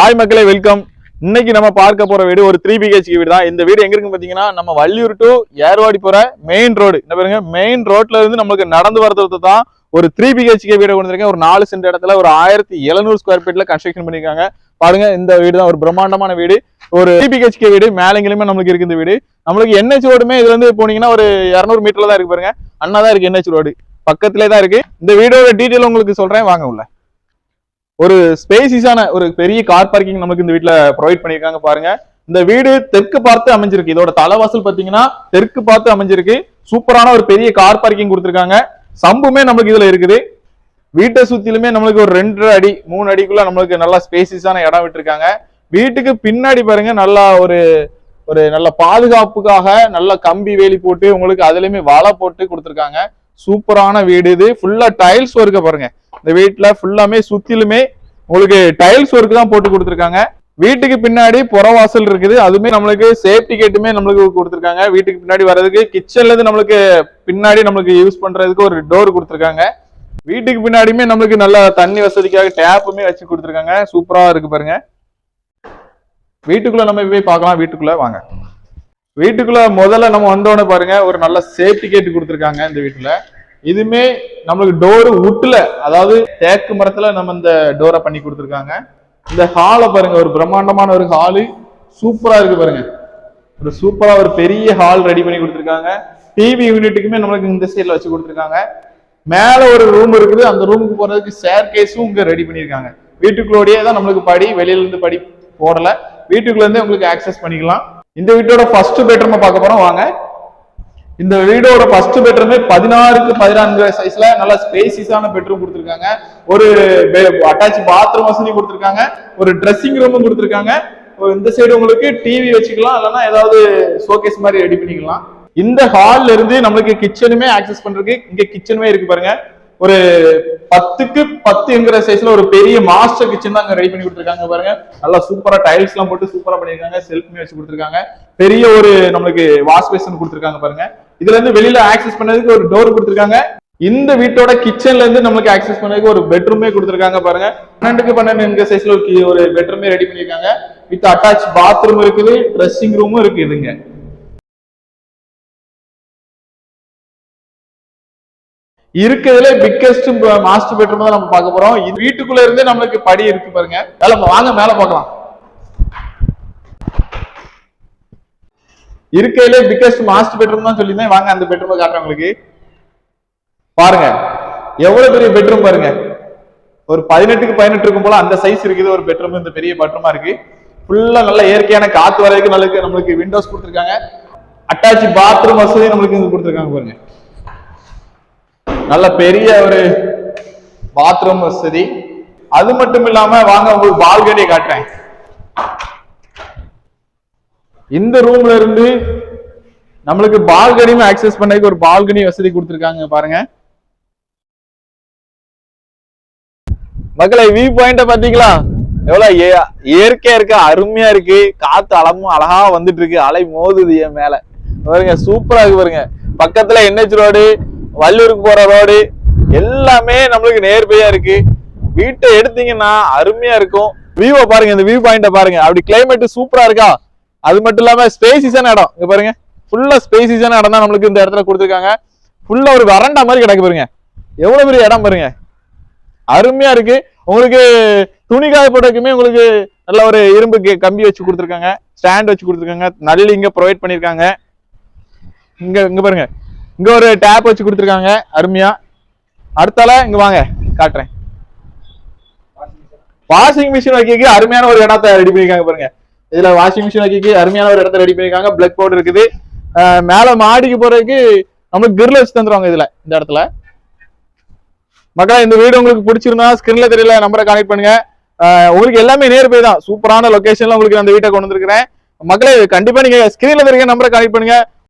Hi மக்களே welcome இன்னைக்கு நம்ம பார்க்க போற வீடு ஒரு த்ரீ பிஹெச்கே வீடு தான் இந்த வீடு எங்க இருக்குன்னு பாத்தீங்கன்னா நம்ம வள்ளியூர் டு ஏர்வாடி போற மெயின் ரோடு என்ன பாருங்க மெயின் ரோட்ல இருந்து நமக்கு நடந்து வரது தான் ஒரு த்ரீ பிஹெச்கே வீடு கொண்டிருக்கேன் ஒரு நாலு சென்ட் இடத்துல ஒரு ஆயிரத்தி எழுநூறு ஸ்கொயர் ஃபீட்ல கன்ஸ்ட்ரக்ஷன் பண்ணிருக்காங்க பாருங்க இந்த வீடு தான் ஒரு பிரம்மாண்டமான வீடு. ஒரு த்ரீ பிஹெச்கே வீடு மேலங்கிலுமே நம்மளுக்கு இருக்கு இந்த வீடு. நம்மளுக்கு என்ஹெச் ரோடுமே இதுல இருந்து போனீங்கன்னா ஒரு இரநூறு மீட்டர்ல தான் இருக்கு பாருங்க. அண்ணா தான் இருக்கு என்ஹெச் ரோடு. பக்கத்திலே தான் இருக்கு. இந்த வீடியோட டீட்டெயில் உங்களுக்கு சொல்றேன். வாங்க உள்ள. ஒரு ஸ்பேசிஸான ஒரு பெரிய கார் பார்க்கிங் நமக்கு இந்த வீட்டில் ப்ரொவைட் பண்ணியிருக்காங்க பாருங்க. இந்த வீடு தெற்கு பார்த்து அமைஞ்சிருக்கு. இதோட தலைவாசல் பாத்தீங்கன்னா தெற்கு பார்த்து அமைஞ்சிருக்கு. சூப்பரான ஒரு பெரிய கார் பார்க்கிங் கொடுத்துருக்காங்க. சம்புமே நமக்கு இதுல இருக்குது. வீட்டை சுத்திலுமே நம்மளுக்கு ஒரு ரெண்டு அடி மூணு அடிக்குள்ள நம்மளுக்கு நல்லா ஸ்பேசிஸான இடம் விட்டுருக்காங்க. வீட்டுக்கு பின்னாடி பாருங்க நல்லா ஒரு ஒரு நல்ல பாதுகாப்புக்காக நல்ல கம்பி வேலி போட்டு உங்களுக்கு அதுலயுமே வலை போட்டு கொடுத்துருக்காங்க. சூப்பரான வீடு இது. ஃபுல்லா டைல்ஸ் ஒர்க்க பாருங்க. இந்த வீட்டுல ஃபுல்லாமே சுத்திலுமே உங்களுக்கு டைல்ஸ் ஒர்க் தான் போட்டு கொடுத்துருக்காங்க. வீட்டுக்கு பின்னாடி புறவாசல் இருக்குது. அதுவுமே நம்மளுக்கு சேஃப்டி கேட்டுமே நம்மளுக்கு கொடுத்துருக்காங்க. வீட்டுக்கு பின்னாடி வர்றதுக்கு கிச்சன்ல இருந்து நம்மளுக்கு பின்னாடி நம்மளுக்கு யூஸ் பண்றதுக்கு ஒரு டோர் கொடுத்துருக்காங்க. வீட்டுக்கு பின்னாடியுமே நம்மளுக்கு நல்ல தண்ணி வசதிக்காக டேப்புமே வச்சு கொடுத்துருக்காங்க. சூப்பரா இருக்கு பாருங்க. வீட்டுக்குள்ள நம்ம போய் பார்க்கலாம். வீட்டுக்குள்ள வாங்க. வீட்டுக்குள்ள முதல்ல நம்ம வந்தோடனே பாருங்க ஒரு நல்ல சேஃப்டி கேட்டு கொடுத்துருக்காங்க இந்த வீட்டுல. இதுமே நம்மளுக்கு டோரு உட்டுல அதாவது தேக்கு மரத்துல நம்ம இந்த டோரை பண்ணி கொடுத்துருக்காங்க. இந்த ஹாலை பாருங்க ஒரு பிரம்மாண்டமான ஒரு ஹாலு சூப்பரா இருக்கு பாருங்க. ஒரு சூப்பரா ஒரு பெரிய ஹால் ரெடி பண்ணி கொடுத்துருக்காங்க. டிவி யூனிட்டுக்குமே நம்மளுக்கு இந்த சைட்ல வச்சு கொடுத்துருக்காங்க. மேல ஒரு ரூம் இருக்குது. அந்த ரூமுக்கு போறதுக்கு ஷேர் கேஸும் இங்க ரெடி பண்ணிருக்காங்க வீட்டுக்குள்ளோடயே தான் நம்மளுக்கு படி வெளியில இருந்து படி போடல. வீட்டுக்குள்ள இருந்தே உங்களுக்கு ஆக்சஸ் பண்ணிக்கலாம். இந்த வீட்டோட ஃபர்ஸ்ட் பெட்ரூமை பார்க்க போறோம். வாங்க. இந்த வீடோட ஃபர்ஸ்ட் பெட்ரூமே பதினாறுக்கு பதினான்கு சைஸ்ல நல்ல ஸ்பேசிஸான பெட்ரூம் கொடுத்துருக்காங்க. ஒரு அட்டாச் பாத்ரூம் வசதி கொடுத்துருக்காங்க. ஒரு ட்ரெஸ்ஸிங் ரூமும் கொடுத்துருக்காங்க. ஒரு இந்த சைடு உங்களுக்கு டிவி வச்சுக்கலாம். இல்லைன்னா ஏதாவது ஷோகேஸ் மாதிரி ரெடி பண்ணிக்கலாம். இந்த ஹால்ல இருந்து நம்மளுக்கு கிச்சனுமே ஆக்சஸ் பண்றதுக்கு இங்க கிச்சனுமே இருக்கு பாருங்க. ஒரு பத்துக்கு பத்துங்கிற சைஸ்ல ஒரு பெரிய மாஸ்டர் கிச்சன் தான் அங்க ரெடி பண்ணி கொடுத்துருக்காங்க பாருங்க. நல்லா சூப்பரா டைல்ஸ் எல்லாம் போட்டு சூப்பரா பண்ணிருக்காங்க செல்ஃப்மே வச்சு கொடுத்துருக்காங்க. பெரிய ஒரு நம்மளுக்கு வாஷ் பேசன் கொடுத்துருக்காங்க பாருங்க. இதுல இருந்து வெளியில ஆக்சஸ் பண்ணதுக்கு ஒரு டோர் கொடுத்துருக்காங்க. இந்த வீட்டோட கிச்சன்ல இருந்து நம்மளுக்கு ஆக்சஸ் பண்ணதுக்கு ஒரு பெட்ரூமே கொடுத்துருக்காங்க பாருங்க. பன்னெண்டுக்கு பன்னெண்டு சைஸ்ல ஒரு ஒரு பெட்ரூமே ரெடி பண்ணிருக்காங்க வித் அட்டாச் பாத்ரூம் இருக்குது ட்ரெஸ்ஸிங் ரூமும் இருக்கு இதுங்க இருக்கிறதுல பிக்கெஸ்ட் மாஸ்டர் பெட்ரூம் தான் நம்ம பார்க்க போறோம். இது வீட்டுக்குள்ள இருந்தே நம்மளுக்கு படி இருக்கு பாருங்க. மேல வாங்க மேல பார்க்கலாம். இருக்கையிலே பிக்கஸ்ட் மாஸ்ட் பெட்ரூம் தான் சொல்லியிருந்தேன். வாங்க அந்த பெட்ரூமை காட்டுறேன் உங்களுக்கு. பாருங்க எவ்வளவு பெரிய பெட்ரூம் பாருங்க. ஒரு பதினெட்டுக்கு பதினெட்டு இருக்கும் போல அந்த சைஸ் இருக்குது. ஒரு பெட்ரூம் இந்த பெரிய பெட்ரூமா இருக்கு. ஃபுல்லா நல்ல இயற்கையான காத்து வரைக்கும் நல்ல நம்மளுக்கு விண்டோஸ் கொடுத்துருக்காங்க. அட்டாச் பாத்ரூம் வசதி நம்மளுக்கு இங்க கொடுத்துருக்காங்க பாருங்க. நல்ல பெரிய ஒரு பாத்ரூம் வசதி. அது மட்டும் இல்லாம வாங்க உங்களுக்கு பால்கனியை காட்டுறேன். இந்த ரூம்ல இருந்து நம்மளுக்கு பால்கனியும் ஆக்சஸ் பண்ணதுக்கு ஒரு பால்கனி வசதி கொடுத்துருக்காங்க பாருங்க. மக்களை வியூ பாயிண்ட பாத்தீங்களா எவ்வளவு ஏ- இயற்கையா இருக்கு அருமையா இருக்கு. காத்து அலமும் அழகா வந்துட்டு இருக்கு அலை மோதுது என் மேல. பாருங்க சூப்பரா இருக்கு பாருங்க. பக்கத்துல என்ஹெச் ரோடு வள்ளூருக்கு போற ரோடு எல்லாமே நம்மளுக்கு நேர்பையா இருக்கு. வீட்டை எடுத்தீங்கன்னா அருமையா இருக்கும். வியூவை பாருங்க இந்த வியூ பாயிண்ட பாருங்க. அப்படி கிளைமேட் சூப்பரா இருக்கா? அது மட்டும் இல்லாம ஸ்பேசிஸான இடம். இங்க பாருங்க. ஃபுல்லா ஸ்பேசிஸான இடம் தான் நம்மளுக்கு இந்த இடத்துல கொடுத்துருக்காங்க. ஃபுல்லா ஒரு வரண்டா மாதிரி கிடக்கு பாருங்க. எவ்வளவு பெரிய இடம் பாருங்க. அருமையா இருக்கு. உங்களுக்கு துணி காய போட்டதுக்குமே உங்களுக்கு நல்ல ஒரு இரும்பு கம்பி வச்சு கொடுத்துருக்காங்க. ஸ்டாண்ட் வச்சு கொடுத்துருக்காங்க. நல்லி இங்க ப்ரொவைட் பண்ணிருக்காங்க இங்க இங்க பாருங்க. இங்க ஒரு டேப் வச்சு கொடுத்துருக்காங்க. அருமையா. அடுத்தால இங்க வாங்க. காட்டுறேன். வாஷிங் மிஷின் வைக்க அருமையான ஒரு இடத்த ரெடி பண்ணிருக்காங்க பாருங்க. இதுல வாஷிங் மிஷின் வைக்க அருமையான ஒரு இடத்த ரெடி பண்ணிருக்காங்க. பிளக் போர்டு இருக்குது. மேல மாடிக்கு போறதுக்கு நம்மளுக்கு கிரில் வச்சு தந்துருவாங்க இதுல இந்த இடத்துல. மக்களா இந்த வீடு உங்களுக்கு பிடிச்சிருந்தா ஸ்கிரீன்ல தெரியல நம்பரை கனெக்ட் பண்ணுங்க. உங்களுக்கு எல்லாமே நேர் போய் தான். சூப்பரான லொகேஷன்ல உங்களுக்கு அந்த வீட்டை கொண்டு வந்திருக்கிறேன். மக்களே கண்டிப்பா நீங்க ஸ்கிரீன்ல தெரியுங்க நம்பரை கனெக்ட் பண்ணுங்க.